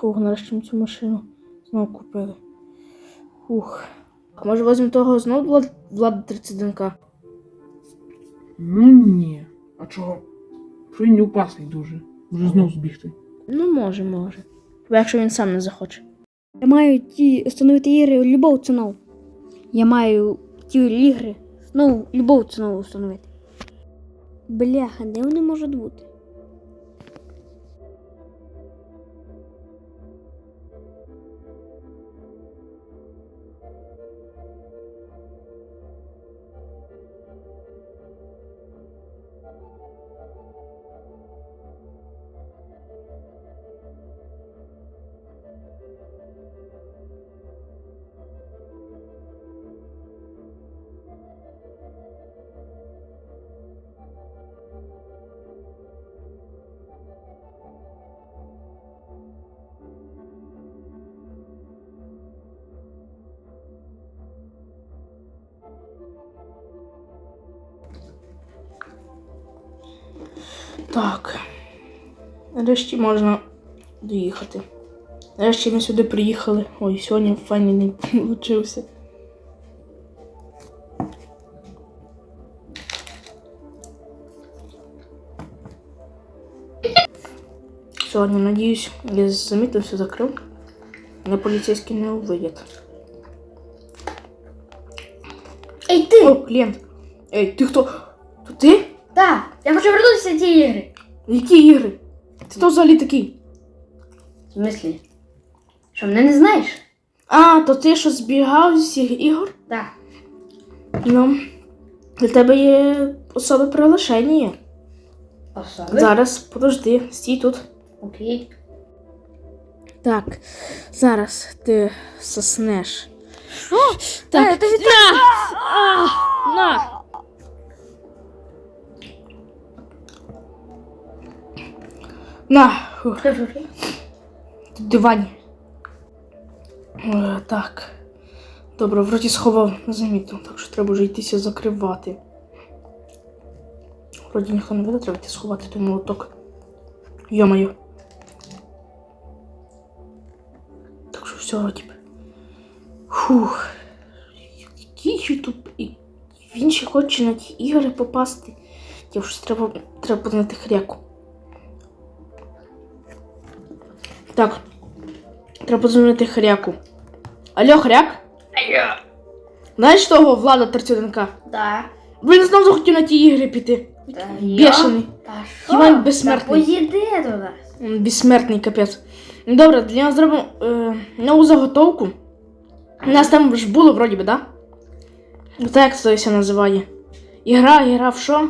Фух, нарешті ми цю машину знову купили. Фух. А може візьмемо того знову Влад... Влада 31К? Ну ні. А чого? Що він не опасний дуже. Може знов збігти. Ну, може, може. Бо якщо він сам не захоче. Я маю ті встановити ігри любов ціну. Я маю ті ігри знову любов ціну встановити. Бляха, де вони можуть бути? Так. Нарешті можна доїхати. Нарешті ми сюди приїхали. Ой, сьогодні файний день получився. Сьогодні, надіюсь, я замітив, все закрив. Мене поліцейські не увидять. Ей ти! О, клієнт. Ей, ти хто? То ти? Так, я хочу вернутися в ті ігри. Які ігри? Ти хто взагалі такий? В смислі? Що мене не знаєш? А, то ти що збігав з усіх ігор? Так. Ну, для тебе є особи приглашення. Особи? Зараз, подожди, стій тут. Окей. Так, зараз ти соснеш. Так, Так, ти На! Тут дивані. Е, так. Добре, вроді сховав не замітив, так що треба вже йтися закривати. Вроді ніхто не буде, треба йти сховати той молоток. Йо-моє. Так що все, вроді. Фух. Який тут. і- Він ще хоче на ті ігри попасти. Я щось треба, треба подати хряку. Так. Треба подзвонити хряку. Алло, хряк? Алло. Знаєш того влада 31К? Да. Він знов захотів на ті ігри піти. Та Бешений. Та? Іван безсмертний. Та поїди до нас. Безсмертний капець. Добре, для нього зробимо е, нову заготовку. У нас там ж було, вроді би, да? Так як це все називає. Ігра, ігра в що?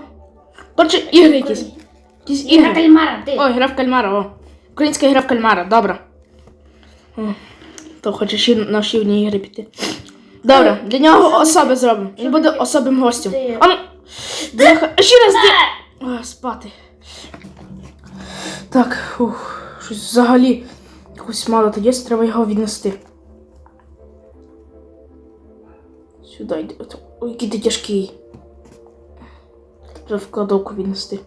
Коротше, ігри якісь. Якісь Ігра кальмара, ти. О, гра в кальмара, о. Українська гра в кальмара, добре. То хочеш ще на ще одні ігри піти. Добре, для нього особи зробимо. Він буде особим гостем. А бляха, ще раз де. О, спати. Так, ух, щось взагалі якось мало тоді, треба його віднести. Сюди. Ото- Ой, який ти тяжкий. Треба в кладовку віднести.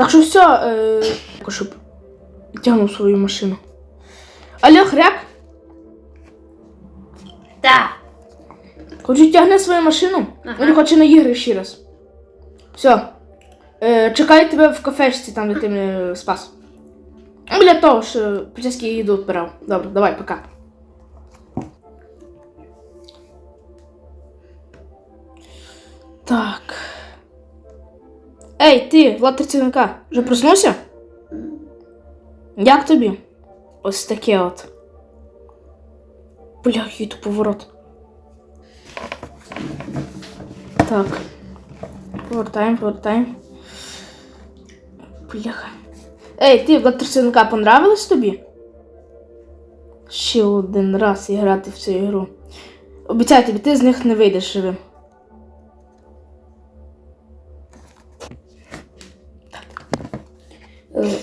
Так що все, е, щоб тягнув свою машину. Алло, хряк, Так. хочу тягне свою машину. Ага. Він хоче на ігри ще раз. Все. Е, чекаю тебе в кафешці, там, де ти мене спас. Ну, Біля того, що поліцейський їду відбирав. Добре, давай, пока. Так. Ей, ти, Влад Трицінка, вже проснувся? Як тобі? Ось таке от. Бля, тут поворот. Так. Повертаємо, повертаємо. Бляха. Ей, ти, Влад Трицінка, понравилось тобі? Ще один раз грати в цю ігру. Обіцяю тобі, ти з них не вийдеш живим.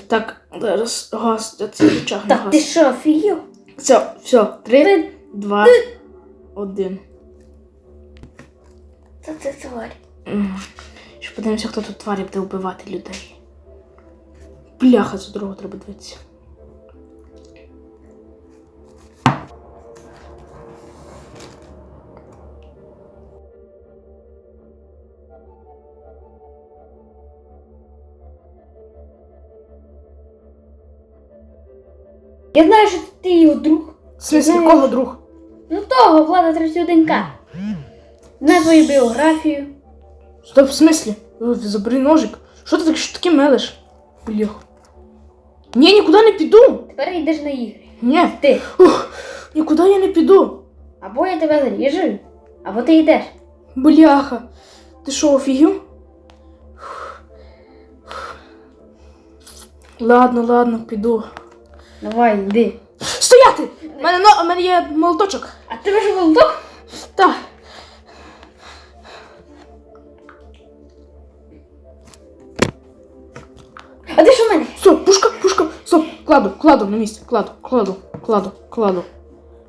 Так, зараз газ, я це витягну Та газ. ти що, офігів? Все, все, три, два, один. Та це тварь. М, Щоб Подивимося, хто тут тварі буде вбивати людей. Бляха, за дорогу треба дивитися. Я знаю, що ти його друг. В смислі, Знаєш- кого друг? Ну того, Влада 31К. На твою біографію. Стоп, в смислі? Забери ножик. Що ти так, що таке мелиш? Блях. Ні, нікуди не піду. Тепер йдеш на ігри. Ні. Ти. Ух, нікуди я не піду. Або я тебе заріжу, або ти йдеш. Бляха. Ти що, офігів? Ладно, ладно, піду. Давай, йди. Стояти! У мене, но... у мене є молоточок. А тебе ж волдок? Так. А ти що в мене? Стоп, пушка, пушка. Стоп, кладу, кладу на місце. Кладу, кладу, кладу, кладу.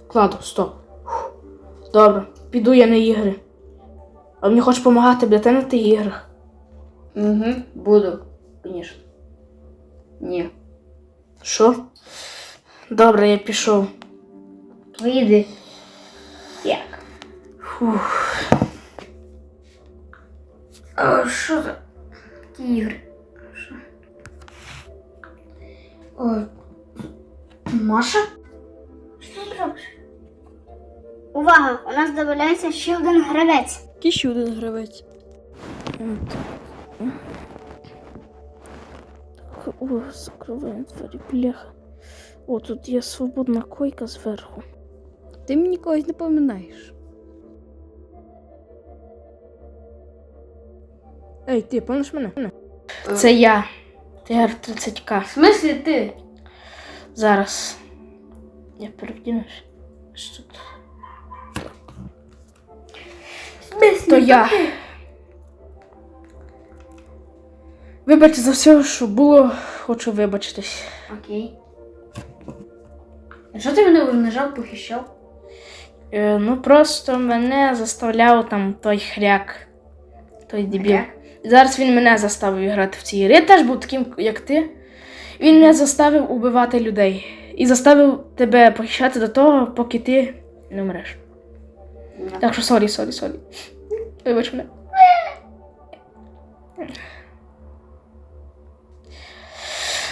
Кладу, стоп. Фух. Добре, піду я на ігри. А мені хочеш допомагати, бляти на тих іграх. Угу, буду, звісно. Ні. Що? Добре, я пішов. Вийди. Як? Фух. А що за ті ігри? Що? О, Маша? Що ти робиш? Увага! У нас додається ще один гравець. Який ще один гравець? О, закриваємо двері, бляха. О, тут є свободна койка зверху. Ти мені когось не пам'ятаєш. Ей, ти, помниш мене? Це я. Тигр 30к. В смислі ти? Зараз. Я перевдінусь. Що тут? То я. Вибачте за все, що було, хочу вибачитись. Окей. А що ти мене унижав, похищав? Е, ну просто мене заставляв там той хряк. Той дебіл. Хряк? Зараз він мене заставив грати в ці ігри. Я теж був таким, як ти. Він мене заставив убивати людей. І заставив тебе похищати до того, поки ти не вмреш. Так що сорі, сорі, сорі. Вибач мене.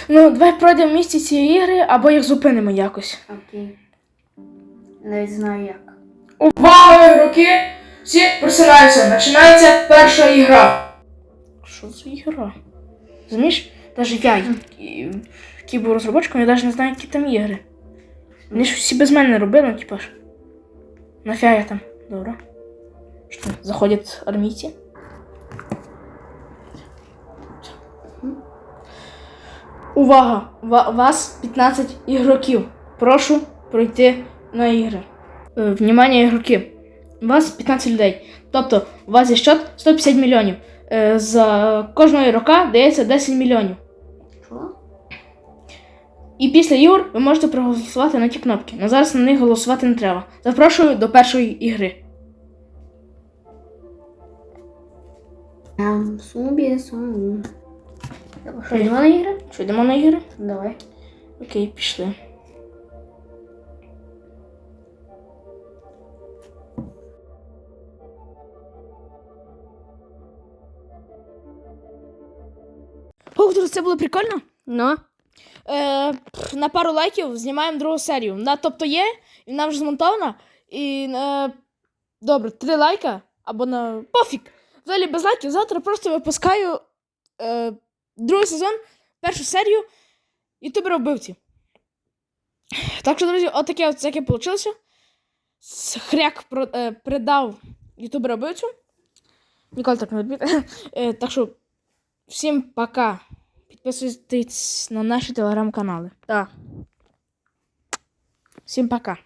Ну, давай пройдемо місці цієї ігри, або їх зупинимо якось. Окей. Навіть знаю як. Увага, руки! Всі просинаються. Починається перша ігра. Що за ігра? Розумієш? Навіть я, який був розробочком, я навіть не знаю, які там ігри. Вони ж всі без мене робили, ну, типа ж. Нафіга я там. Добре. Що, заходять армійці? Увага! Ва- вас 15 ігроків. Прошу пройти на ігри. Е, Внимание, ігроки. У вас 15 людей. Тобто, у вас є счет 150 мільйонів. Е, За кожного ігрока дається 10 мільйонів. І після ігор ви можете проголосувати на ті кнопки. На зараз на них голосувати не треба. Запрошую до першої ігри. Ям собі сам. Що, йдемо на ігри? Що, йдемо на ігри? Давай. Окей, пішли. Ох, друзі, це було прикольно. Ну? Е, пф, на пару лайків знімаємо другу серію. Вона тобто є, і вона вже змонтована. І е, добре, три лайка або на пофіг. Взагалі без лайків. Завтра просто випускаю е, другий сезон, першу серію ютубера вбивці. Так що, друзі, отаке от таке вийшло. Хряк про, е, придав ютубера вбивцю. Ніколи так не робити. Е, так що, всім пока. Підписуйтесь на наші телеграм-канали. Так. Всім пока.